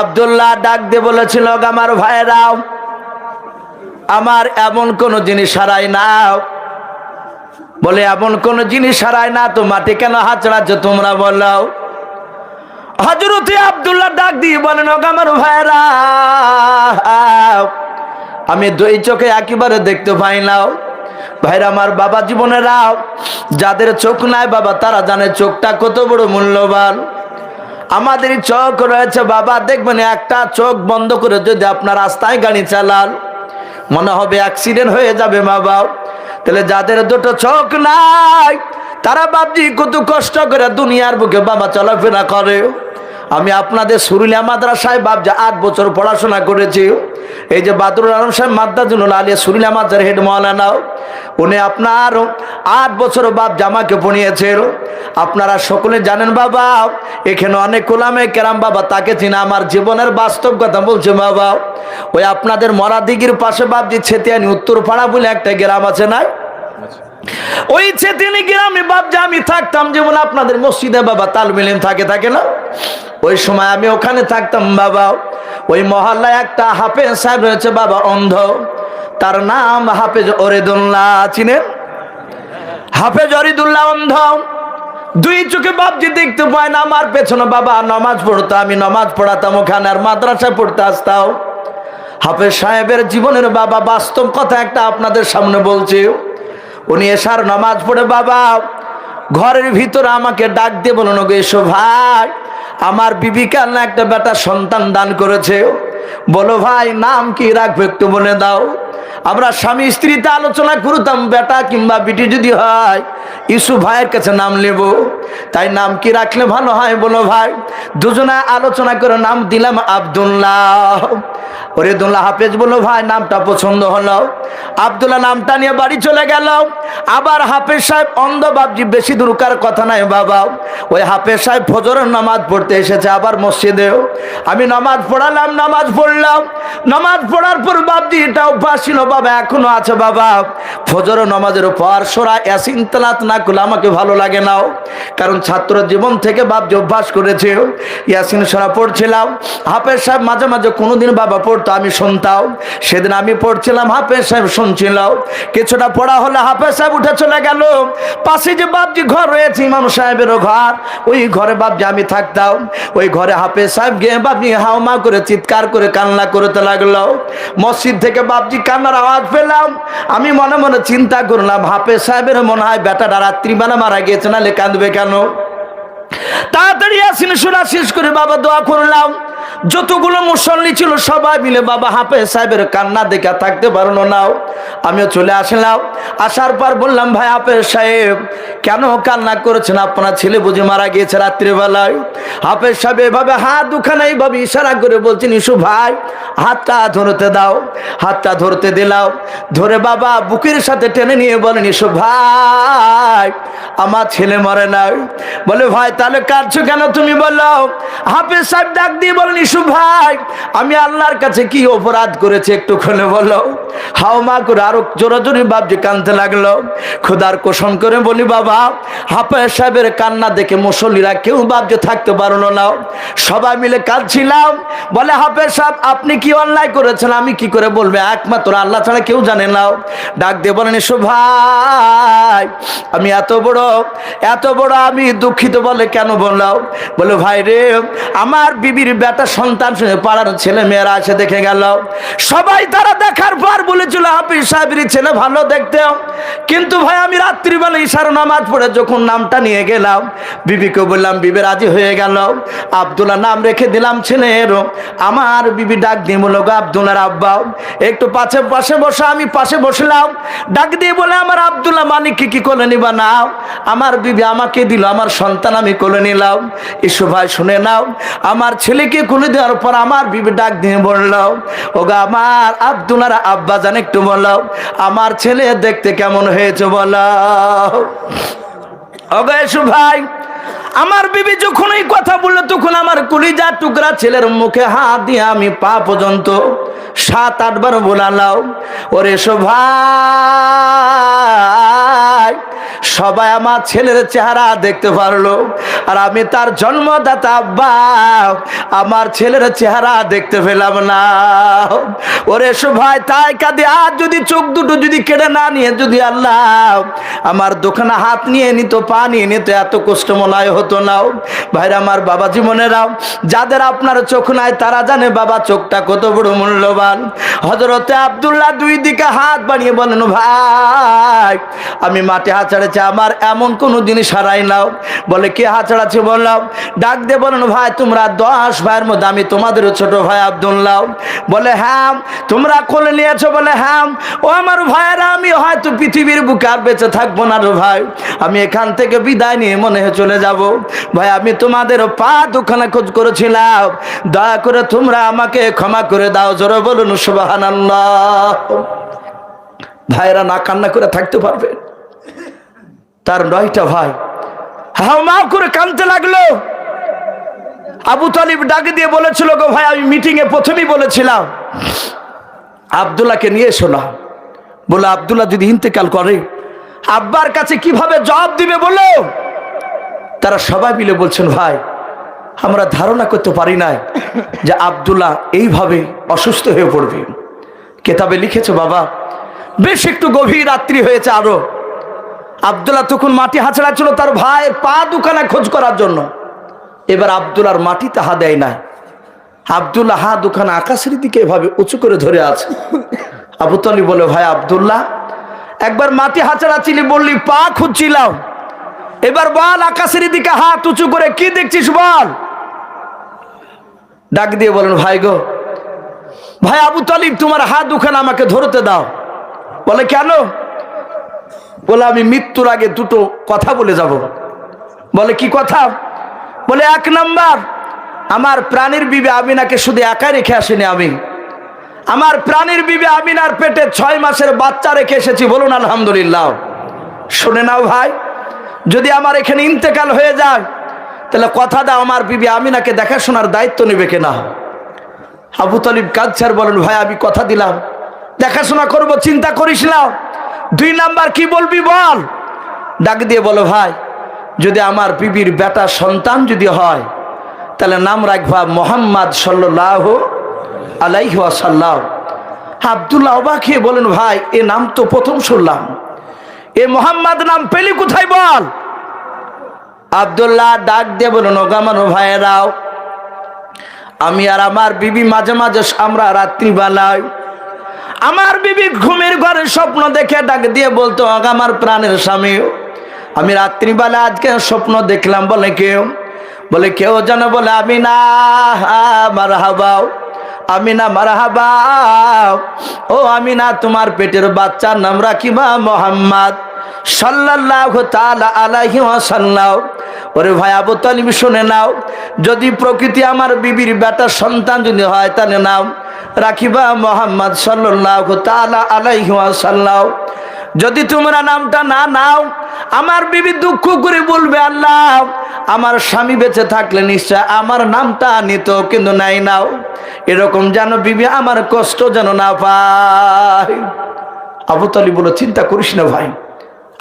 আবদুল্লাহ ডাক দিয়ে বলেছিল আমার ভাইরাও আমার এমন কোন জিনিস হারাই না। বলে, এমন কোন জিনিস হারাই না, তো মাটি কেন হাত চড়াচ্ছ তোমরা বলো? হজরতে আবদুল্লাহ ডাক দিয়ে বলেন "ওগো আমার ভাইরা আমি দুই চোখে একেবারে দেখতে পাই না। ভাইরা আমার বাবা জীবনেরাও যাদের চোখ নাই বাবা, তারা জানে চোখটা কত বড় মূল্যবান। আমাদের চোখ রয়েছে, বাবা, দেখবেন একটা চোখ বন্ধ করে যদি আপনার রাস্তায় গাড়ি চালান, মনে হবে অ্যাক্সিডেন্ট হয়ে যাবে বাবা তাহলে যাদের দুটো চোখ নাই, তারা বাবজি কত কষ্ট করে দুনিয়ার বুকে বাবা চলাফেরা করে। আমি আপনাদের সুরুলিয়া মাদ্রাসায় বাবজা আট বছর পড়াশোনা করেছি। এই যে বাদরুল আলম সাহেব, মাদ্রাজুল আলিয়া সুরুলিয়া মাদ্রার হেড মৌলানা। উনি আপনার আট বছর বাপ জামাকে পড়িয়েছেন আপনারা সকলে জানেন বাবা, এখানে অনেক কোলামে কেরাম বাবা তাকে চিনা আমার জীবনের বাস্তব কথা বলছে বাবা। ওই আপনাদের মরাদিগির পাশে বাপজি ছেতিয়ানি, উত্তর পাড়া বলে একটা গ্রাম আছে না? ওই চেতিনি গ্রামে যে আমি থাকতাম যেমন আপনাদের মসজিদে বাবা তাল মিলিম থাকে থাকে না? ওই সময় আমি ওখানে থাকতাম বাবা। ওই মহল্লায় একটা হাফেজ সাহেব রয়েছে বাবা, অন্ধ। তার নাম হাফেজ অরেদুল্লাহ, চিনেন? হাফেজ অরিদুল্লাহ অন্ধ। দুই চোখে বাপজি দেখতে পায় না, আমার পেছনে বাবা নমাজ পড়তো, আমি নমাজ পড়াতাম ওখানে, আর মাদ্রাসায় পড়তে আসতাম। হাফেজ সাহেবের জীবনের বাবা বাস্তব কথা একটা আপনাদের সামনে বলছি। উনি এসার নামাজ পড়ে, বাবা, ঘরের ভিতরে আমাকে ডাক দিয়ে বলুন গো এসো ভাই, আমার বিবিকার না একটা বেটা সন্তান দান করেছে। বলো ভাই, নাম কি রাখবে একটু বলে দাও। আমরা স্বামী স্ত্রীতে আলোচনা করতাম, বেটা কিংবা বিটি যদি হয় ইসু ভাইয়ের কাছে নাম নেব। তাই নাম কি রাখলে ভালো হয় বলো ভাই? দুজনে আলোচনা করে নাম দিলাম আবদুল্লাহ। ওরে দুল্লাহ হাফেজ বলো ভাই, নামটা পছন্দ হলো। আবদুল্লাহ নামটা নিয়ে বাড়ি চলে গেল। আবার হাফেজ সাহেব অন্ধ বাবজি বেশি দূরকার কথা নাই বাবা। ওই হাফেজ সাহেব ফজরের নামাজ পড়তে এসেছে আবার মসজিদেও আমি নামাজ পড়ালাম, নামাজ পড়লাম। নামাজ পড়ার পর বাবজি এটা অভ্যাস ছিল বাবা এখনও আছে বাবা। ফজর নামাজের পর সোরা ইয়াসিন তালাত না করলে আমাকে ভালো লাগে নাও কারণ ছাত্র জীবন থেকে বাবজি অভ্যাস করেছে। ইয়াসিন সোরা পড়ছিলাম। হাফেজ সাহেব মাঝে মাঝে কোনোদিন বাবা পড়তো, আমি শুনতাম। সেদিন আমি পড়ছিলাম, হাফেজ সাহেব শুনছিল। কিছুটা পড়া হলে হাফেজ সাহেব উঠে চলে গেল। পাশে যে বাবজি ঘর রয়েছে, ইমাম সাহেবেরও ঘর। ওই ঘরে বাবজি আমি থাকতাম। ওই ঘরে হাফেজ সাহেব গিয়ে বাবজি হাওমা করে, চিৎকার করে, কান্না করতে লাগল। মসজিদ থেকে বাবজি কান্নার আওয়াজ পেলাম। আমি মনে মনে চিন্তা করলাম হাফে সাহেবের মনে হয় বেটাটা রাত্রিবেলা মারা গিয়েছে, নাহলে কাঁদবে কেন? তাড়াতাড়ি আসিন, শোনা শেষ করে বাবা দোয়া করলাম। যতগুলো মুসল্লি ছিল, সবাই মিলে বাবা হাফেজ সাহেবের কান্না দেখা থাকতে পারল নাও আমিও চলে আসলাম। আসার পর বললাম, ভাই হাফেজ সাহেব, কেন কান্না করেছেন? আপনার ছেলে বুঝে মারা গিয়েছে রাত্রিবেলায়। হাফেজ সাহেব এভাবে হাত দুখানে এইভাবে ইশারা করে বলছেন, ইসু ভাই, হাতটা ধরতে দাও, হাতটা ধরতে দিলাম। ধরে বাবা বুকের সাথে টেনে নিয়ে বলেন, ইসু ভাই, আমার ছেলে মরে নাই। বলে, ভাই, তাহলে কাঁদছো কেন তুমি বলল হাফেজ সাহেব ডাক দিয়ে বলেন ইসু ভাই, আমি আল্লাহর কাছে কি অপরাধ করেছি একটু খুলে বলো। হাও মা করে আরও জোরে জোরে বাবজি কানতে লাগল। খোদার কোষণ করে বলি বাবা, হাফেজ সাহেবের কান্না দেখে মুসল্লিরা কেউ বাবজে থাকতে পারল না। সবাই মিলে কাঁদছিলাম। বলে, হাফেজ সাহেব, আপনি কি অন্যায় করেছেন? আমি কি করে বলবে? একমাত্র আল্লাহ ছাড়া কেউ জানে না। ডাক দিয়ে বলেন, ইসু ভাই, আমি এত বড় এত বড় আমি দুঃখিত বলে কেন বললাম? বলে, ভাই রে, আমার বিবির বেটা সন্তান শুনে পাড়ার ছেলে মেয়েরা এসে দেখে গেল। সবাই তারা দেখার পর বলেছিল, হাফিজ সাহেবের ছেলে ভালো দেখতে। কিন্তু ভাই, আমি রাত্রিবেলা ইশার নামাজ পড়ে যখন নামটা নিয়ে গেলাম, বিবিকে বললাম, বিবি, রাজি হয়ে গেল। আবদুল্লাহ নাম রেখে দিলাম ছেলের। আমার বিবি ডাক দিয়ে বলল, গো আবদুল্লাহর আব্বা, একটু পাশে পাশে বসে, আমি পাশে বসলাম। ডাক দিয়ে বলে, আমার আবদুল্লাহ মানিককে কি কোলে নিবা নাও আমার বিবি আমাকে দিল, আমার সন্তান আমি কোলে নিলাম। ইসু ভাই, শুনে নাও। আমার ছেলেকে কোলে দেওয়ার পর আমার বিবি ডাক দিয়ে বলল, ওগা আমার আবদুল্লার আব্বা জান একটু বলল, আমার ছেলে দেখতে কেমন হয়েছে বলো? ভাই, আমার বিবি যখন এই কথা বলল, তখন আমার কুলিজা টুকরা ছেলের মুখে হাত দিয়ে আমি পা পর্যন্ত সাত, আটবার বোলালাম। ওরে শো ভাই সবাই আমার ছেলের চেহারা দেখতে পারল। আর আমি তার জন্মদাতা আব্বা। আমার ছেলের চেহারা দেখতে পেলাম না। ওরে ভাই তাই কাঁদে। আর যদি চোখ দুটো যদি কেড়ে না নিয়ে যদি আল্লাহ আমার দোকানে হাত নিয়ে নিত, পা নিয়ে নিত, এত কষ্ট মনে হয় হতো না। ভাইরা আমার বাবা জীবনেরাও যাদের আপনার চোখ নাই, তারা জানে বাবা চোখটা কত বড় মূল্যবান। হজরতে আবদুল্লাহ দুই দিকে হাত বানিয়ে বলেন, ভাই, আমি মাঠে হাত ছাড়েছি আমার এমন কোনো জিনিস হারাই নাও। বলে, কে হাত ছাড়াচ্ছে বললাম? ডাক দিয়ে বলেন, ভাই, তোমরা দশ ভাইয়ের মধ্যে আমি তোমাদেরও ছোট ভাই আবদুল্লাহ। বলে হ্যাঁ তোমরা কোলে নিয়েছো? বলে হ্যাঁ। ও আমার ভাইয়েরা, আমি হয়তো পৃথিবীর বুকে আর বেঁচে থাকব না রে ভাই। আমি এখান থেকে বিদায় নিয়ে মনে হয় চলে যাব। ভাই, আমি তোমাদের পা দুখানা খোঁজ করেছিলাম। দয়া করে তোমরা আমাকে ক্ষমা করে দাও, জোরে বলুন সুবাহান ভাইরা না কান্না করে থাকতে পারবে। তার নয়টা ভাই। হাও মাও করে কানতে লাগল। আবু তালিব ডাকে দিয়ে বলেছিল, গো ভাই, আমি মিটিং এ প্রথমেই বলেছিলাম। আবদুল্লাহকে নিয়ে এসো না। বলে, আবদুল্লাহ যদি ইন্তেকাল করে, আব্বার কাছে কীভাবে জবাব দিবে বলো? তারা সবাই মিলে বলছেন, ভাই, আমরা ধারণা করতে পারি নাই যে আবদুল্লাহ এইভাবে অসুস্থ হয়ে পড়বে। কেতাবে লিখেছে, বাবা, বেশ একটু গভীর রাত্রি হয়েছে আরও। আবদুল্লাহ তখন মাটি হাঁচড়া ছিল তার ভাইয়ের পা দুখানা খোঁজ করার জন্য। এবার আবদুল্লার মাটি তাহা দেয় না। আবদুল্লাহ হা দুখানা আকাশের দিকে এভাবে উঁচু করে ধরে আছে। আবু তলি বলে, ভাই আবদুল্লাহ, একবার মাটি হাঁচড়া চিলি বললি, পা খুঁজছিলাম। এবার বল আকাশের দিকে হাত উঁচু করে, কি দেখছিস বল? ডাক দিয়ে বলেন, ভাই গো, ভাই আবু তালিব, তোমার হাত দুখানা আমাকে ধরতে দাও। বলে, কেন? বলে, আমি মৃত্যুর আগে দুটো কথা বলে যাব। বলে, কি কথা? বলে, এক নাম্বার, আমার প্রাণীর বিবে আমিনাকে শুধু একা রেখে আসেনি আমি। আমার প্রাণীর বিবে আমিনার পেটে ছয় মাসের বাচ্চা রেখে এসেছি, বলুন আলহামদুলিল্লাহ। শুনে নাও ভাই, যদি আমার এখানে ইন্তেকাল হয়ে যায়, তাহলে কথা দাও, আমার বিবি আমিনাকে দেখাশোনার দায়িত্ব নেবে কেনা? আবু তালিব কাদছার বলেন, ভাই, আমি কথা দিলাম। দেখাশোনা করব, চিন্তা করিস না। দুই নাম্বার কি বলবি বল? ডাক দিয়ে বলো, ভাই, যদি আমার বিবির বেটা সন্তান যদি হয়, তাহলে নাম রাখবা মোহাম্মদ সাল্লাহ আলাইহি আসাল্লাহ আবদুল্লাহ অবাক হয়ে বলেন, ভাই, এ নাম তো প্রথম শুনলাম। এ মোহাম্মদ নাম পেলি কোথায় বল? আবদুল্লাহ ডাক দিয়ে বলুন ওগামানো ভাইয়েরাও, আমি আর আমার বিবি মাঝে মাঝে আমরা রাত্রিবেলায় আমার বিবি ঘুমের ঘরে স্বপ্ন দেখে ডাক দিয়ে বলতো, "আগ আমার প্রাণের স্বামী আমি রাত্রিবেলা আজকে স্বপ্ন দেখলাম, বলে কেউ বলে কেউ যেন বলে আমি না হাবাও আমি না মার হাবাও ও আমি না তোমার পেটের বাচ্চার নাম রাখিবা মোহাম্মদ সাল্লাহ আলাহি সাল্লাহ ওরে ভাই আবু তালিম শুনে নাও, যদি প্রকৃতি আমার বিবির বেটা সন্তান যদি হয়, তাহলে নাও। রাখিবা মোহাম্মদ সাল্লাহ তালা আলাইহি সাল্লাহ যদি তোমরা নামটা না নাও, আমার বিবি দুঃখ করে বলবে, আল্লাহ, আমার স্বামী বেঁচে থাকলে নিশ্চয় আমার নামটা নিত, কিন্তু নাই নাও। এরকম যেন বিবি আমার কষ্ট যেন না পায়। আবু তালি বলে, চিন্তা করিস না ভাই,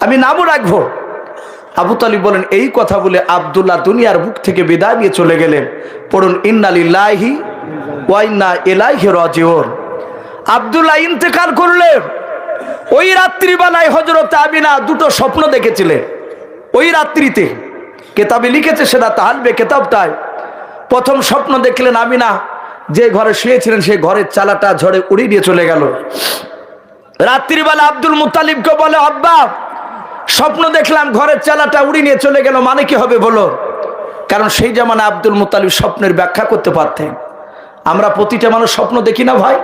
আমি নামও রাখব। আবু তালিব বলেন, এই কথা বলে আবদুল্লাহ দুনিয়ার বুক থেকে বিদায় নিয়ে চলে গেলেন। পড়ুন, ইন্নালিল্লাহি ওয়াইন্না এলাইহি রাজিউন। আবদুল্লাহ ইন্তেকাল করলেন ওই রাত্রিবেলায় হজরত আমিনা দুটো স্বপ্ন দেখেছিলেন। ওই রাত্রিতে কেতাবে লিখেছে সেটা তাহালবে কেতাবটায়। প্রথম স্বপ্ন দেখলেন আমিনা, যে ঘরে শুয়েছিলেন সেই ঘরের চালাটা ঝড়ে উড়িয়ে দিয়ে চলে গেল। রাত্রিবেলা আব্দুল মুতালিবকে বলে, আব্বা, স্বপ্ন দেখলাম ঘরের চালাটা উড়ি নিয়ে চলে গেল মানে কি হবে বলো? কারণ সেই জামানে আব্দুল মুতালিব স্বপ্নের ব্যাখ্যা করতে পারতেন। আমরা প্রতিটা মানুষ স্বপ্ন দেখি না ভাই?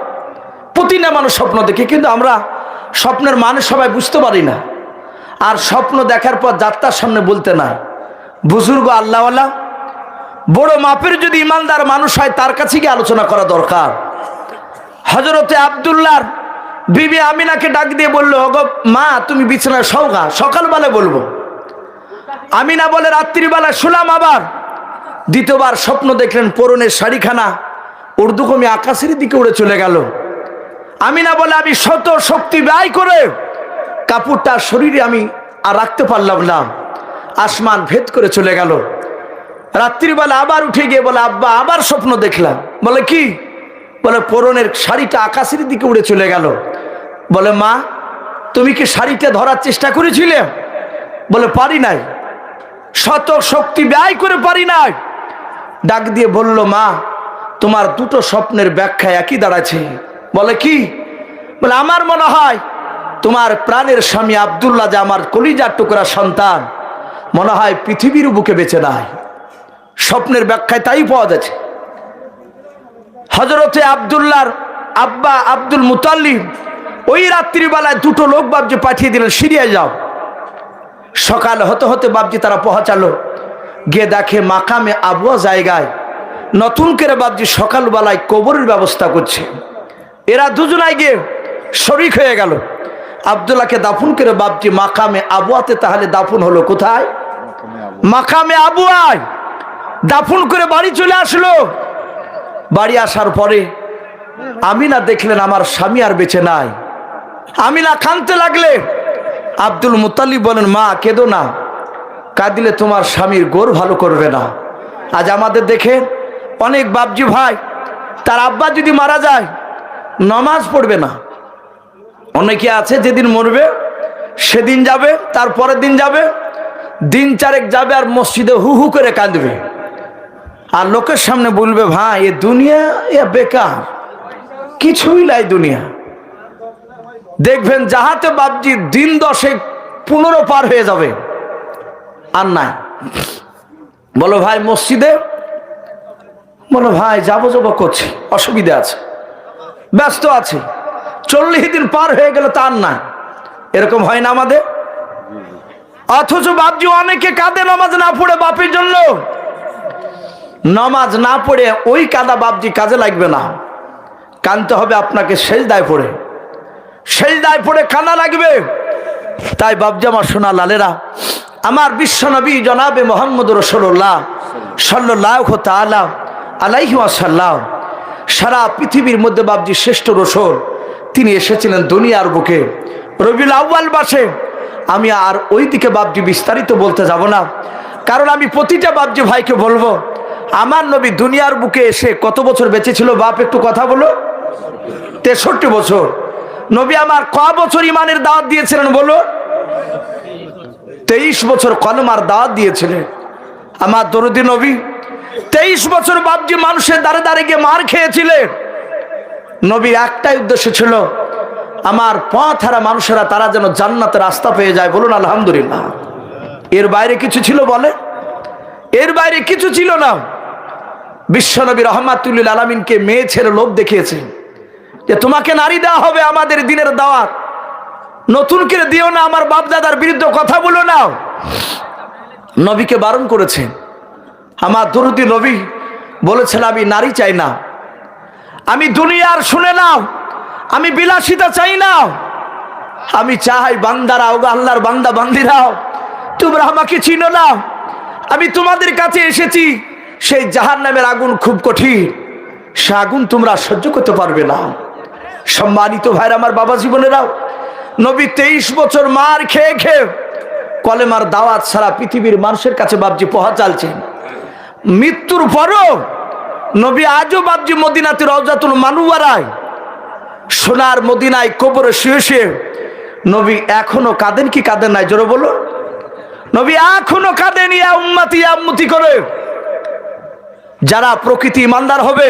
প্রতিটা মানুষ স্বপ্ন দেখি, কিন্তু আমরা স্বপ্নের মানুষ সবাই বুঝতে পারি না। আর স্বপ্ন দেখার পর যাত্রার সামনে বলতে না। বুজুর্গ আল্লাহওয়ালা, বড় মাপের যদি ইমানদার মানুষ হয়, তার কাছে গিয়ে আলোচনা করা দরকার। হজরতে আবদুল্লার বিবি আমিনাকে ডাক দিয়ে বলল, ওগো মা, তুমি বিছানায় সৌগা সকালবেলা বলব। আমিনা বলে, রাত্রিবেলা শুলাম আবার। দ্বিতীয়বার স্বপ্ন দেখলেন, পরনের শাড়িখানা উর্দু কমি আকাশের দিকে উড়ে চলে গেল। আমি না বলে আমি শত শক্তি ব্যয় করে কাপড়টা শরীরে আমি আর রাখতে পারলাম না। আসমান ভেদ করে চলে গেল। রাত্রিবেলা আবার উঠে গিয়ে বলে, আব্বা, আবার স্বপ্ন দেখলাম। বলে, কি? বলে, পরনের শাড়িটা আকাশের দিকে উড়ে চলে গেল। বলে, মা, তুমি কি শাড়িটা ধরার চেষ্টা করেছিলে? বলে, পারি নাই। শত শক্তি ব্যয় করে পারি নাই। ডাক দিয়ে বলল, মা তোমার দুটো স্বপ্নের ব্যাখ্যা একই দাঁড়াচ্ছে বলে কি? বলে, আমার মনে হয় তোমার প্রাণের স্বামী আবদুল্লাহ যে আমার কলিজার টুকরা সন্তান, মনে হয় পৃথিবীর বুকে বেঁচে নাই। স্বপ্নের ব্যাখ্যায় তাই পাওয়া যাচ্ছে। হজরতে আবদুল্লার আব্বা আব্দুল মুতাল্লিম ওই রাত্রিবেলায় দুটো লোক বাবজি পাঠিয়ে দিলেন, সিরিয়ায় যাও। সকাল হতে হতে বাবজি তারা পৌঁছালো। গিয়ে দেখে মাকামে আবুয়া জায়গায় নতুন করে বাবজি সকালবেলায় কবরের ব্যবস্থা করছে। এরা দুজনায় গিয়ে শরিক হয়ে গেল। আবদুল্লাহকে দাফন করে বাবজি মাকামে আবুয়াতে, তাহলে দাফন হলো কোথায়? মাকামে আবুয়ায় দাফন করে বাড়ি চলে আসলো। বাড়ি আসার পরে আমি না দেখলেন আমার স্বামী আর বেঁচে নাই। আমি না কানতে লাগলে আব্দুল মুতালিব বলেন, মা, কেঁদো না। কাঁদিলে তোমার স্বামীর গোর ভালো করবে না। আজ আমাদের দেখে অনেক বাবজি ভাই, তার আব্বা যদি মারা যায়, নমাজ পড়বে না। অনেকে আছে যেদিন মরবে, সেদিন যাবে, তার পরের দিন যাবে, দিন চারেক যাবে আর মসজিদে হু হু করে কাঁদবে। আর লোকের সামনে বলবে, ভাই, এ দুনিয়া, এ বেকার। কিছুই নাই দুনিয়া। দেখবেন যাহাতে বাবজি দিন দশেক পনেরো পার হয়ে যাবে, আর নাই। বলো, ভাই, মসজিদে বলো ভাই যাব যাব করছি, অসুবিধা আছে। ব্যস্ত আছে। চল্লিশ দিন পার হয়ে গেল, তার না। এরকম হয় না আমাদের। অথচ বাপজি অনেকে কাঁদে নামাজ না পড়ে বাপের জন্য। নামাজ না পড়ে ওই কাদা বাপজি কাজে লাগবে না। কানতে হবে আপনাকে শেষ দায় পড়ে। শেষ দায় পড়ে কানা লাগবে। তাই বাবজি আমার সোনা লালেরা, আমার বিশ্বনবী জনাবে মোহাম্মদ রসল্লাহ সাল্লাহ তালা আলাইহি আসাল্লাম সারা পৃথিবীর মধ্যে বাবজি শ্রেষ্ঠ রসল, তিনি এসেছিলেন দুনিয়ার বুকে। রবিউল আউ্বাল বাসে আমি আর ওই দিকে বাবজি বিস্তারিত বলতে যাব না, কারণ আমি প্রতিটা বাবজি ভাইকে বলব, আমার নবী দুনিয়ার বুকে এসে কত বছর বেঁচে ছিল বাপ একটু কথা বলো? তেষট্টি বছর। নবী আমার ক বছর ইমানের দাওয়াত দিয়েছিলেন বলো? তেইশ বছর কলমার দাওয়াত দিয়েছিলেন। আমার দরদি নবী তেইশ বছর বাপজি মানুষের দাঁড়ে দাঁড়ে গিয়ে মার খেয়েছিলেন নবীর একটাই উদ্দেশ্য ছিল, আমার পথ হারা মানুষেরা তারা যেন জান্নাতের রাস্তা পেয়ে যায় বলুন আলহামদুলিল্লাহ। এর বাইরে কিছু ছিল বলে? এর বাইরে কিছু ছিল না। বিশ্বনবী রহমাতুল্লিল আলমিনকে মেয়ে ছেড়ে লোভ দেখিয়েছে যে তোমাকে নারী দেওয়া হবে আমাদের দিনের দাওয়াত। নতুন করে দিও না আমার বাপ দাদার বিরুদ্ধে কথা বলো না। নবীকে বারণ করেছে। আমার দরুদি নবী বলেছেন, আমি নারী চাই না। আমি দুনিয়ার শুনে নাও। আমি বিলাসিতা চাই না। আমি চাই বান্দারাও আল্লাহর বান্দা বান্দিরাও। তোমরা আমাকে চিনো না। আমি তোমাদের কাছে এসেছি। সেই জাহার নামের আগুন খুব কঠিন। সে আগুন তোমরা সহ্য করতে পারবে না। সম্মানিত ভাইর, আমার বাবা জীবনেরাও নবী তেইশ বছর মার খেয়ে খেয়ে কলেমার দাওয়াত সারা পৃথিবীর মানুষের কাছে বাবজি পহা চালছেন। মৃত্যুর পরও নবী আজও বাবজি মদিনাতে রওজাতুল মানুয়ারায় সোনার মদিনায় কবরে শুয়ে শুয়ে নবী এখনও কাঁদেন কি কাঁদেন নাই? জোরে বলো নবী এখনও কাঁদেন ইয়া উম্মাতি আম্মতি করে। যারা প্রকৃতি ইমানদার হবে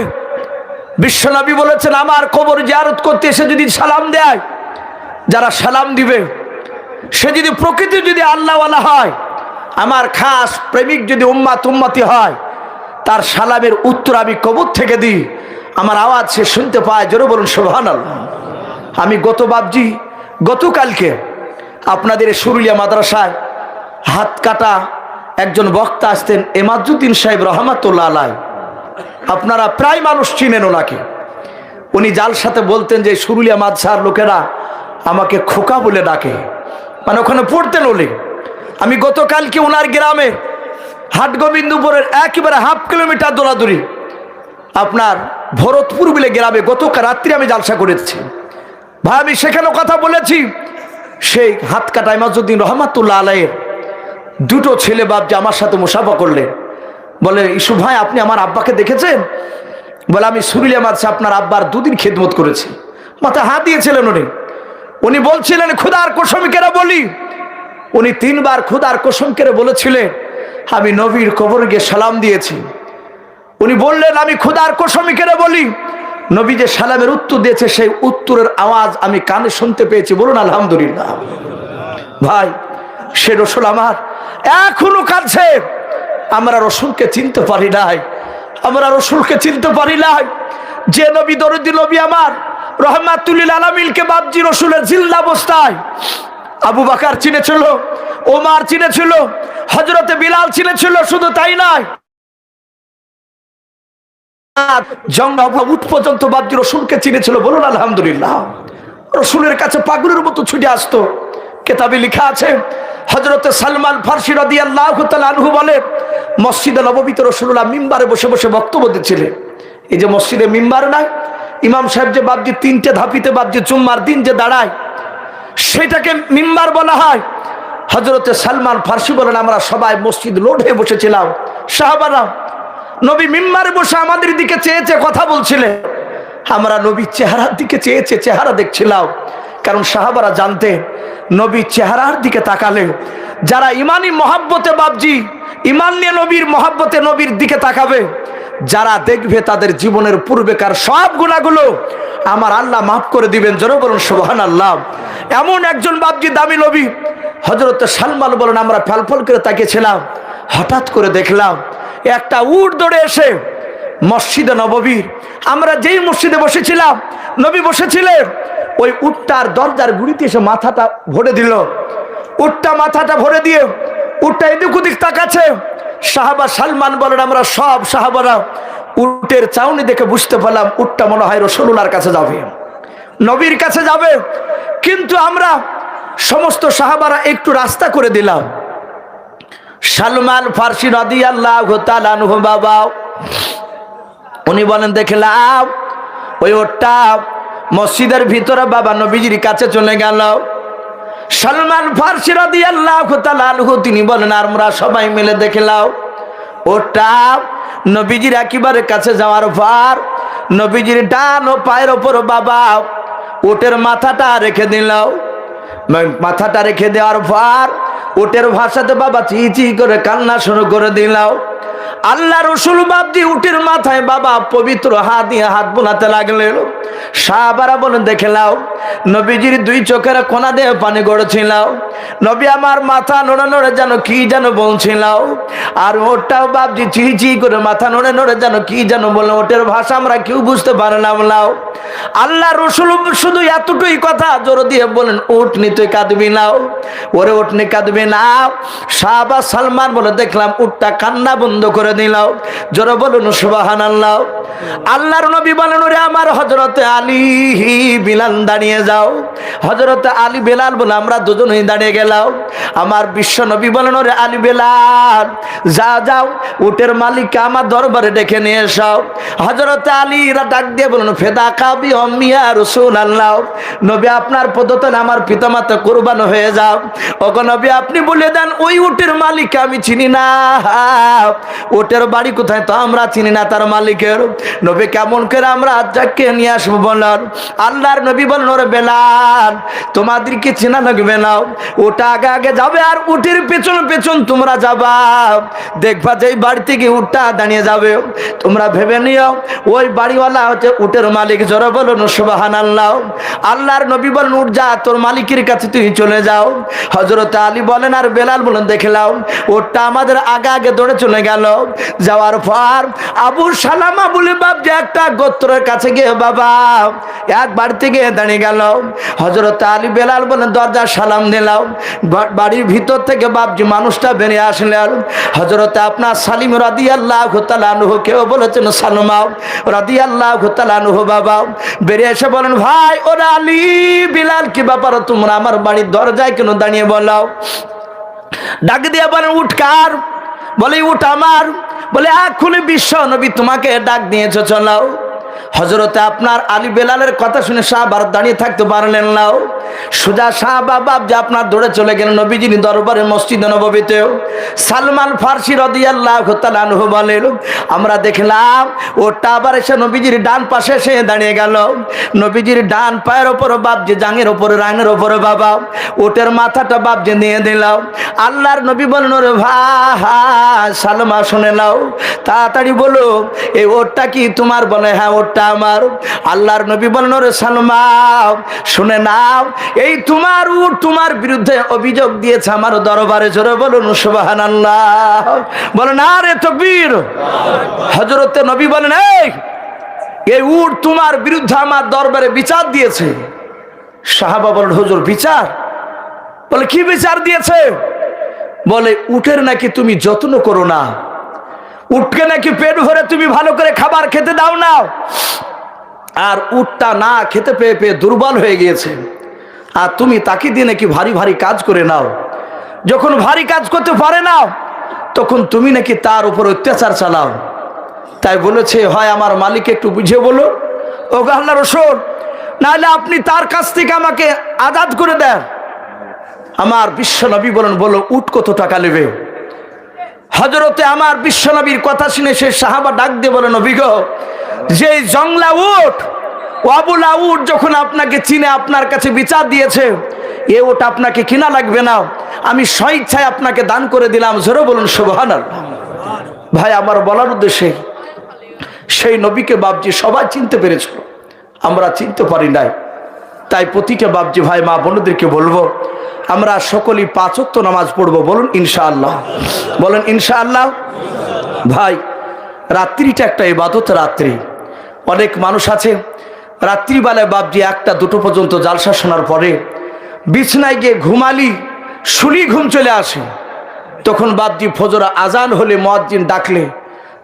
বিশ্বনবী বলেছেন, আমার কবর জিয়ারত করতে এসে যদি সালাম দেয়, যারা সালাম দিবে, সে যদি প্রকৃতি যদি আল্লাহওয়ালা হয় আমার খাস প্রেমিক যদি উম্মাত উম্মাতি হয়, তার সালামের উত্তর আমি কবর থেকে দিই। আমার আওয়াজ সে শুনতে পায়, জোরে বলুন সোহান আমি গত বাবজি গতকালকে আপনাদের সুরুলিয়া মাদ্রাসায় হাত কাটা একজন বক্তা আসতেন এমাজুদ্দিন সাহেব রহমাতুল্লাহ আলাই আপনারা প্রায় মানুষ চিনেন ওনাকে। উনি যার সাথে বলতেন যে, সুরুলিয়া মাদশার লোকেরা আমাকে খোকা বলে ডাকে। মানে ওখানে পড়তেন ওলে আমি গতকালকে ওনার গ্রামে হাটগোবিন্দুপুরের একেবারে হাফ কিলোমিটার দৌড়াদৌড়ি আপনার ভরতপুর বলে গ্রামে গতকাল রাত্রি আমি জালসা করেছি। ভাই, আমি সেখানেও কথা বলেছি। সেই হাত কাটা ইমাজুদ্দিন রহমাতুল্লাহ আলাইয়ের দুটো ছেলে বাপ যে আমার সাথে মুসাফা করলেন বলে, ইসু ভাই, আপনি আমার আব্বাকে দেখেছেন? বলে, আমি সুবিলে মাঝে আপনার আব্বার দুদিন খেদমত করেছি। মাথা হাত দিয়েছিলেন উনি। উনি বলছিলেন, খুদার কোশমিকেরা বলি? উনি তিনবার খুদার কোশমকেরা বলেছিলেন, আমি নবীর কবর গিয়ে সালাম দিয়েছি। উনি বললেন, আমি খুদার কোশমিকেরা বলি। নবী যে সালামের উত্তর দিয়েছে, সেই উত্তরের আওয়াজ আমি কানে শুনতে পেয়েছি। বলুন, আলহামদুলিল্লাহ। ভাই, সে রসুল আমার এখনও কাঁদছে। আমরা রসুলকে চিনতে পারি নাই। আমরা রসুলকে চিনতে পারি নাই। যে নবী দরদি নবী আমার রহমাতুল্লিল আলামিলকে বাবজি রসুলের জিল্লা অবস্থায় আবু বাকার চিনেছিল, ওমার চিনেছিল হজরতে বিলাল চিনেছিল, শুধু তাই নয়। উঠ পর্যন্ত বাবজি রসুলকে আলহামদুলিল্লাহ। রসুলের কাছে মতো আসতো। কেতাবে লেখা আছে সালমান ফার্সি মসজিদে মিম্বারে বসে বসে বক্তব্য দিচ্ছিলেন। এই যে মসজিদে মিম্বার নাই, ইমাম সাহেব যে বাবজি তিনটে ধাপিতে বাবজি চুম্মার দিন যে দাঁড়ায় সেটাকে মিম্বার বলা হয়। হজরতে সালমান ফার্সি বলেন, আমরা সবাই মসজিদ লোড হয়ে বসেছিলাম। সাহাবারা, নবী মিম্বারে বসে আমাদের দিকে চেয়েছে, কথা বলছিলেন আমরা নবীর চেহারার দিকে চেয়েছে, চেহারা দেখছিলাম। কারণ সাহাবারা জানতে, নবীর চেহারার দিকে তাকালে যারা ইমানি মহাব্বতে বাবজি ইমান নিয়ে নবীর মহাব্বতে নবীর দিকে তাকাবে যারা দেখবে তাদের জীবনের পূর্বেকার সব গুণাগুলো, আমার আল্লাহ মাফ করে দিবেন, জোরে বলুন সোহান আল্লাহ এমন একজন বাপজি দামি নবী হজরত সালমান বলেন, আমরা ফলফল করে তাকিয়েছিলাম, হঠাৎ করে দেখলাম, একটা উট দৌড়ে এসে মসজিদে নববীর, আমরা যেই মসজিদে বসেছিলাম, নবী বসেছিলেন, ওই উটটার দরজার গুড়িতে এসে মাথাটা ভরে দিল। উটটা মাথাটা ভরে দিয়ে, উটটা এদিক ওদিক তাকাচ্ছে সাহাবা সালমান বলেন, আমরা সব সাহাবারা উটের চাউনি দেখে বুঝতে পারলাম, উটটা মনে হয় রসুলার কাছে যাবে। নবীর কাছে যাবে। কিন্তু আমরা সমস্ত সাহাবারা একটু রাস্তা করে দিলাম। সালমান ফার্সি নদী আল্লাহ বাবা, উনি বলেন দেখলাম ওই ওটা মসজিদের ভিতরে বাবা নবীজির কাছে চলে গেল। সালমান ফার্সি রাদি আল্লাহ তিনি বলেন আমরা সবাই মিলে দেখলাম ওটা নবীজির একেবারে কাছে যাওয়ার পর নবীজির ডান ও পায়ের ওপর বাবা, ওটের মাথাটা রেখে দিল মাথাটা রেখে দেওয়ার পর ওটের ভাষাতে বাবা চি চি করে কান্না শুরু করে দিলাও আল্লাহ রসুল বাবজি উটের মাথায় বাবা পবিত্র হাত দিয়ে হাত বোনাতে লাগলেন সাহাবারা বলে দেখলাও নবীজির দুই চোখের কোনা দিয়ে পানি গড়ছিলাও নবী আমার মাথা নড়ে নড়ে যেন কি যেন বলছিলাও আর ওটাও বাবজি চিহি চিহি করে মাথা নড়ে নড়ে যেন কি যেন বলে। ওটের ভাষা আমরা কেউ বুঝতে পারলাম নাও আল্লাহ রসুল শুধু এতটুই কথা জোর দিয়ে বলেন উঠ নি তুই কাঁদবি নাও ওরে উঠনি কাঁদবি না। সাহাবা সালমান বলে, দেখলাম উঠটা কান্না বন্ধ করে দিলাও জোরে বলুন সুবাহান আল্লাহ আল্লাহর নবী বলেন, ওরে আমার হজরতে আলী বিলাল দাঁড়িয়ে যাও। হজরতে আলী বেলাল বলে, আমরা দুজনেই দাঁড়িয়ে গেলাম। আমার বিশ্ব নবী বলেন, ওরে আলী বেলাল, যা, যাও, উটের মালিককে আমার দরবারে ডেকে নিয়ে এসাও হজরতে আলীরা ডাক দিয়ে বলুন, ফেদা কাবি আপনার আমার পিতামাতা কোরবান হয়ে যাও। আপনি বলে দেন, ওই উটের মালিককে আমি চিনি না। ওটের বাড়ি কোথায় তো আমরা চিনি না তার মালিকের। নবী, কেমন করে আমরা নিয়ে আসব বলার আল্লাহর নবী তোমাদেরকে চেনা লাগবে না? ওটা আগে আগে যাবে আর উটের পেছন পেছন তোমরা যাবা। দেখবা যে বাড়ি থেকে উঠটা দাঁড়িয়ে যাবে। তোমরা ভেবে নিও, ওই বাড়িওয়ালা হচ্ছে উটের মালিক। জোরে বলুন সুবাহান আল্লাহ আল্লাহর নবী বলেন উঠ যা তোর মালিকের কাছে তুই চলে যাও। হজরত আলী বলেন, আর বেলাল বলেন দেখলাম ওটা আমাদের আগে আগে দৌড়ে চলে গেল। যাওয়ার পর আবু সালামা বলে, বাপ যে একটা গোত্রের কাছে গিয়ে বাবা, এক বাড়িতে গিয়ে দাঁড়িয়ে গেল। হজরত আলী বেলাল বলেন, দরজা সালাম দিলাম বাড়ির ভিতর থেকে বাপজি মানুষটা বেরিয়ে আসলেন হজরতে আপনার সালিম রাদি আল্লাহ ঘুতালানুহ কেউ বলেছেন সালমাও রাদি আল্লাহ ঘুতালানুহ বাবা বেরিয়ে এসে বলেন, ভাই, ওরা আলী, বিলাল, কি ব্যাপার? তোমরা আমার বাড়ির দরজায় কেন দাঁড়িয়ে বলাও ডাক দিয়ে বলেন উঠকার বলে, উঠ আমার। বলে, এখনই বিশ্ব নবী তোমাকে ডাক দিয়েছে চলাও হজরতে আপনার আলী বেলালের কথা শুনে সাহাবার দাঁড়িয়ে থাকতে পারলেন নাও সুজা শাহ বাবাব যে আপনার দৌড়ে চলে গেলেন নবীজির দরবারে মসজিদ নবীতেও সালমান ফার্সি রদিয়াল্লাহ বলেন, আমরা দেখলাম ওটা আবার এসে নবীজির ডান পাশে এসে দাঁড়িয়ে গেল। নবীজির ডান পায়ের ওপর বাপ যে জাঙের ওপরে, রাঙের ওপরে বাবা, ওটের মাথাটা বাপ যে নিয়ে দিলাম আল্লাহর নবী বলেন ওরে ভাই সালমা, শুনে নাও। তাড়াতাড়ি বলো, এই ওটটা কি তোমার? বলে হ্যাঁ ওটটা আমার। আল্লাহর নবী বলেন ওরে সালমা, শুনে নাও এই তোমার উট তোমার বিরুদ্ধে অভিযোগ দিয়েছে আমার দরবারে। জোরে বলুন সুবাহান বলেন, আরে তকবীর। হজরতে নবী বলেন, এই এই উট তোমার বিরুদ্ধে আমার দরবারে বিচার দিয়েছে। সাহাবা বলেন, হুজুর, বিচার? বলে, কি বিচার দিয়েছে? বলে, উটের নাকি তুমি যত্ন করো না। উটকে নাকি পেট ভরে তুমি ভালো করে খাবার খেতে দাও না। আর উটটা না খেতে পেয়ে পেয়ে দুর্বল হয়ে গিয়েছে। আর তুমি তাকে দিয়ে নাকি ভারী ভারী কাজ করে নাও। যখন ভারী কাজ করতে পারে না, তখন তুমি নাকি তার উপর অত্যাচার চালাও। তাই বলেছে, হয় আমার মালিক, একটু বুঝে বলো। ও আল্লাহ রসুল, নাহলে আপনি তার কাছ থেকে আমাকে আজাদ করে দেন। আমার বিশ্ব নবী বলেন, বলো, উট কত টাকা নেবে? হজরতে আমার বিশ্ব নবীর কথা শুনে সে সাহাবা ডাক দিয়ে বলেন অভিজ্ঞ যে জংলা উট ওয়াবুলা উট যখন আপনাকে চিনে আপনার কাছে বিচার দিয়েছে, এ ওটা আপনাকে কিনা লাগবে না। আমি স্বইচ্ছায় আপনাকে দান করে দিলাম, জোরে বলুন সুবহান ভাই, আমার বলার উদ্দেশ্যে, সেই নবীকে বাবজি সবাই চিনতে পেরেছিল। আমরা চিনতে পারি নাই। তাই প্রতিটা বাবজি ভাই, মা বোনদেরকে বলব, আমরা সকলেই পাঁচত্ব নামাজ পড়ব, বলুন, ইনশাআল্লাহ। বলেন, ইনশাআল্লাহ। ভাই, রাত্রিটা একটা ইবাদত রাত্রি। অনেক মানুষ আছে রাত্রিবেলায় বাবজি একটা, দুটো পর্যন্ত জালসা শোনার পরে বিছনায় গিয়ে ঘুমালি, শুলি ঘুম চলে আসে। তখন বাবজি ফজর আজান হলে মজ্জিন ডাকলে,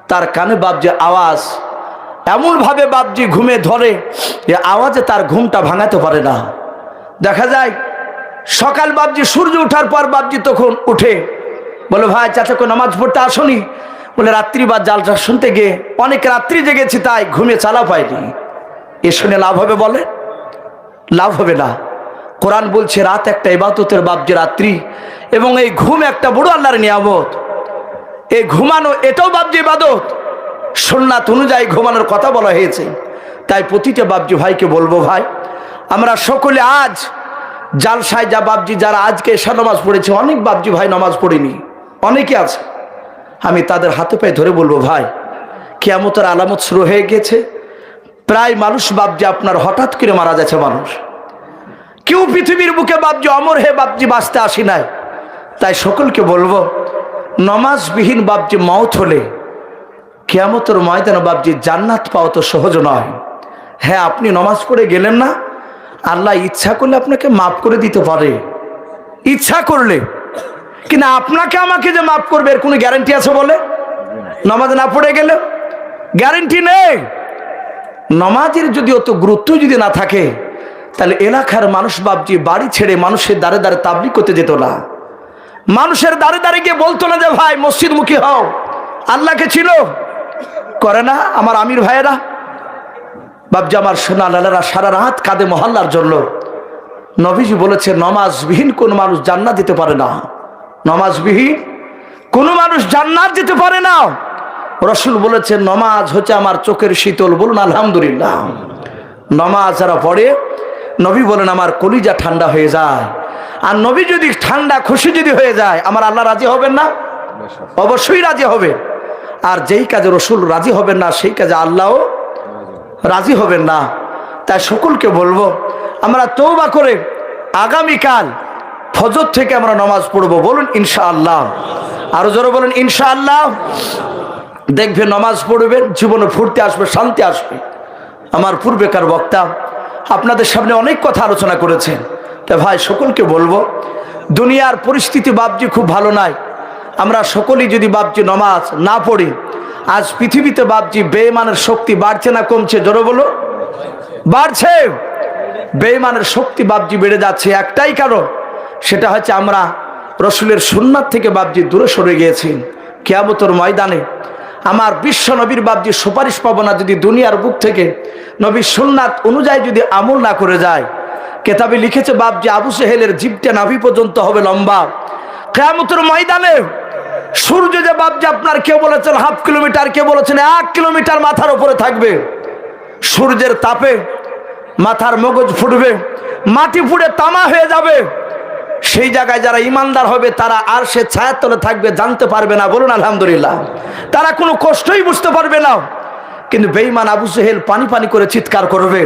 তার কানে বাবজি আওয়াজ, এমনভাবে বাবজি ঘুমে ধরে যে আওয়াজে তার ঘুমটা ভাঙাতে পারে না। দেখা যায়, সকাল বাবজি সূর্য ওঠার পর বাবজি তখন উঠে, বলে, ভাই, চাচাকে, নামাজ পড়তে আসনি? বলে রাত্রি বা জালটা শুনতে গিয়ে অনেক রাত্রি জেগেছি, তাই ঘুমে চালা পায়নি এ শুনে লাভ হবে বলে? লাভ হবে না। কোরআন বলছে, রাত একটা ইবাদতের বাবজি রাত্রি, এবং এই ঘুম একটা বড় আল্লাহর নিয়ামত। এই ঘুমানো, এটাও বাবজি ইবাদত। সোননাথ অনুযায়ী ঘুমানোর কথা বলা হয়েছে। তাই প্রতিটা বাবজি ভাইকে বলব ভাই, আমরা সকলে আজ জালসায় যা বাবজি যারা আজকে এসা নামাজ পড়েছে, অনেক বাবজি ভাই নামাজ পড়েনি, অনেকে আছে। আমি তাদের হাতে পায়ে ধরে বলব ভাই, কেয়ামতের আলামত শুরু হয়ে গেছে। প্রায় মানুষ বাবজি আপনার হঠাৎ করে মারা যাচ্ছে মানুষ। কেউ পৃথিবীর বুকে বাবজি অমর হে বাবজি বাঁচতে আসি নাই। তাই সকলকে বলব, নমাজবিহীন বাবজি মাউথ হলে কেয়ামতের ময়দানে বাবজি জান্নাত পাওয়া তো সহজ নয়। হ্যাঁ আপনি নমাজ পড়ে গেলেন না, আল্লাহ ইচ্ছা করলে আপনাকে মাফ করে দিতে পারে। ইচ্ছা করলে, কিন্তু আপনাকে আমাকে যে মাফ করবে, এর কোনো গ্যারান্টি আছে বলে? নমাজ না পড়ে গেলে? গ্যারেন্টি নেই। নমাজের যদি অত গুরুত্ব যদি না থাকে, তাহলে এলাকার মানুষ বাবজি বাড়ি ছেড়ে মানুষের দ্বারে দ্বারে তাবলি করতে যেত না। মানুষের দ্বারে দ্বারে গিয়ে বলতো না যে, ভাই, মসজিদমুখী হও। আল্লাহকে ছিল? করে না, আমার আমির ভাইয়েরা। বাবজি আমার সোনা লালেরা সারা রাত কাঁদে মহল্লার জন্য। নবীজি বলেছে, নমাজবিহীন কোন মানুষ জান্নাত দিতে পারে না। নমাজবিহীন কোনো মানুষ জান্নাত দিতে পারে না। রসুল বলেছে নমাজ হচ্ছে আমার চোখের শীতল। বলুন, আলহামদুলিল্লাহ। নমাজ যারা পড়ে, নবী বলেন, আমার কলিজা ঠান্ডা হয়ে যায়। আর নবী যদি ঠান্ডা, খুশি যদি হয়ে যায়, আমার আল্লাহ রাজি হবেন না? অবশ্যই রাজি হবে। আর যেই কাজে রসুল রাজি হবেন না, সেই কাজে আল্লাহও রাজি হবেন না। তাই সকলকে বলব, আমরা তৌবা করে আগামীকাল ফজর থেকে আমরা নমাজ পড়ব। বলুন, ইনশাআল্লাহ। আরও জোরে বলুন, ইনশাআল্লাহ। দেখবে নমাজ পড়বেন, জীবনে ফুর্তি আসবে, শান্তি আসবে। আমার পূর্বেকার বক্তা আপনাদের সামনে অনেক কথা আলোচনা করেছেন। তা ভাই, সকলকে বলব, দুনিয়ার পরিস্থিতি বাবজি খুব ভালো নাই। আমরা সকলেই যদি বাবজি নমাজ না পড়ি, আজ পৃথিবীতে বাবজি বেমানের শক্তি বাড়ছে না কমছে? জোরে বলো। বাড়ছে। বেমানের শক্তি বাবজি বেড়ে যাচ্ছে। একটাই কারণ, সেটা হচ্ছে আমরা রসুলের সুন্নাত থেকে বাবজি দূরে সরে গিয়েছি কেয়ামতর ময়দানে আমার বিশ্ব নবীর বাবজি সুপারিশ পাবো না যদি দুনিয়ার বুক থেকে। নবীর সুন্নাত অনুযায়ী যদি আমল না করে যায়, কেতাবে লিখেছে বাপ যে আবু সেহেলের জিপটা নাভি পর্যন্ত হবে লম্বা। কেয়ামতের ময়দানে সূর্য যে বাপ যে আপনার কেউ বলেছেন হাফ কিলোমিটার কে বলেছেন এক কিলোমিটার মাথার উপরে থাকবে। সূর্যের তাপে মাথার মগজ ফুটবে, মাটি ফুটে তামা হয়ে যাবে। সেই জায়গায় যারা ইমানদার হবে, তারা আর সে ছায়ার তলে থাকবে, জানতে পারবে না। বলুন, আলহামদুলিল্লাহ। তারা কোনো কষ্টই বুঝতে পারবে না। কিন্তু বেঈমান আবু সেহেল পানি পানি করে চিৎকার করবে।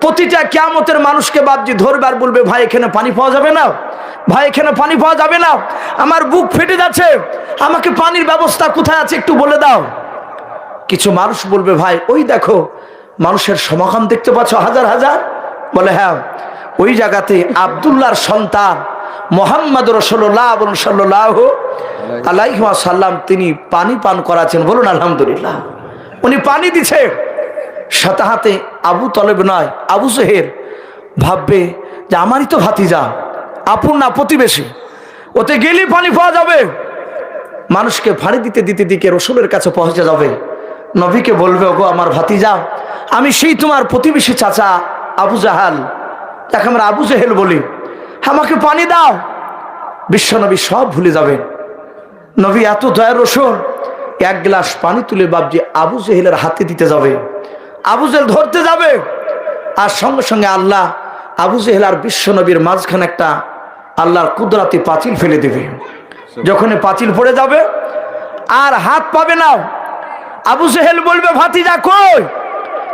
প্রতিটা কেয়ামতের মানুষকে বাপজি ধরবে আর বলবে, ভাই, এখানে পানি পাওয়া যাবে না? ভাই, এখানে পানি পাওয়া যাবে না? আমার বুক ফেটে যাচ্ছে। আমাকে পানির ব্যবস্থা কোথায় আছে একটু বলে দাও। কিছু মানুষ বলবে, ভাই, ওই দেখো, মানুষের সমাগম দেখতে পাচ্ছ হাজার হাজার? বলে হ্যাঁ ওই জায়গাতে আবদুল্লাহর সন্তান মোহাম্মদ রসল্লাহ সাল্লাহ আলাইহা সাল্লাম তিনি পানি পান করাছেন বলুন আলহামদুলিল্লাহ। উনি পানি দিছে। সাতাহাতে আবু তলেব নয়, আবু সেহের ভাববে যে আমারই তো ভাতিজা, আপন না প্রতিবেশী। ওতে গেলে পানি পাওয়া যাবে। মানুষকে ফাঁড়ি দিতে দিতে দিকে রসুলের কাছে পৌঁছে যাবে। নবীকে বলবে, ওগো আমার ভাতিজা, আমি সেই তোমার প্রতিবেশী চাচা আবু জাহাল। যাকে আমরা আবু জাহেল বলি। আমাকে পানি দাও। বিশ্বনবী সব ভুলে যাবেন। নবী এত দয়ার রসুন, এক গ্লাস পানি তুলে বাবজি আবু জেহেলের হাতে দিতে যাবে। আবু জেহেল ধরতে যাবে। আর সঙ্গে সঙ্গে আল্লাহ আবু জেহেল আর বিশ্বনবীর মাঝখানে একটা আল্লাহর কুদরাতি পাঁচিল ফেলে দেবে। যখন পাঁচিল পড়ে যাবে, আর হাত পাবে না। আবু জেহেল বলবে, ভাতিজা কই?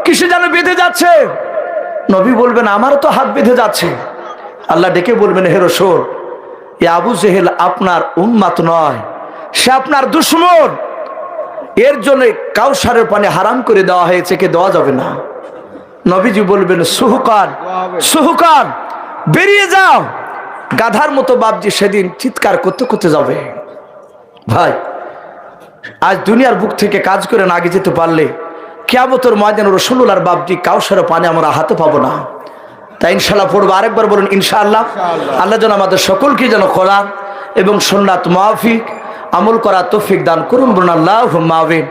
কিসে যেন বেঁধে যাচ্ছে? নবী বলবেন, আমারও তো হাত বেঁধে যাচ্ছে। আল্লাহ ডেকে বলবেন, হে রসুল, এ আবু জেহেল আপনার উন্মাত নয়। সে আপনার দুশ্মন। এর জন্য কাউসারের পানি হারাম করে দেওয়া হয়েছে কে দেওয়া যাবে না। নবীজি বলবেন, সুহুকান সুহুকান, বেরিয়ে যাও। গাধার মতো বাপজি সেদিন চিৎকার করতে করতে যাবে। ভাই, আজ দুনিয়ার বুক থেকে কাজ করে না আগে যেতে পারলে, কেয়ামতর ময়দান রসুল্লার বাপজি কাউসারের পানি আমরা হাতে পাবো না। তাই ইনশাল্লাহ পড়ব। আরেকবার বলুন ইনশাআল্লাহ। আল্লাহ যেন আমাদের সকলকে যেন কোরআন এবং সন্ন্যাত মাহফিক আমল করা তৌফিক দান করুন বলুন আল্লাহ মাহবিন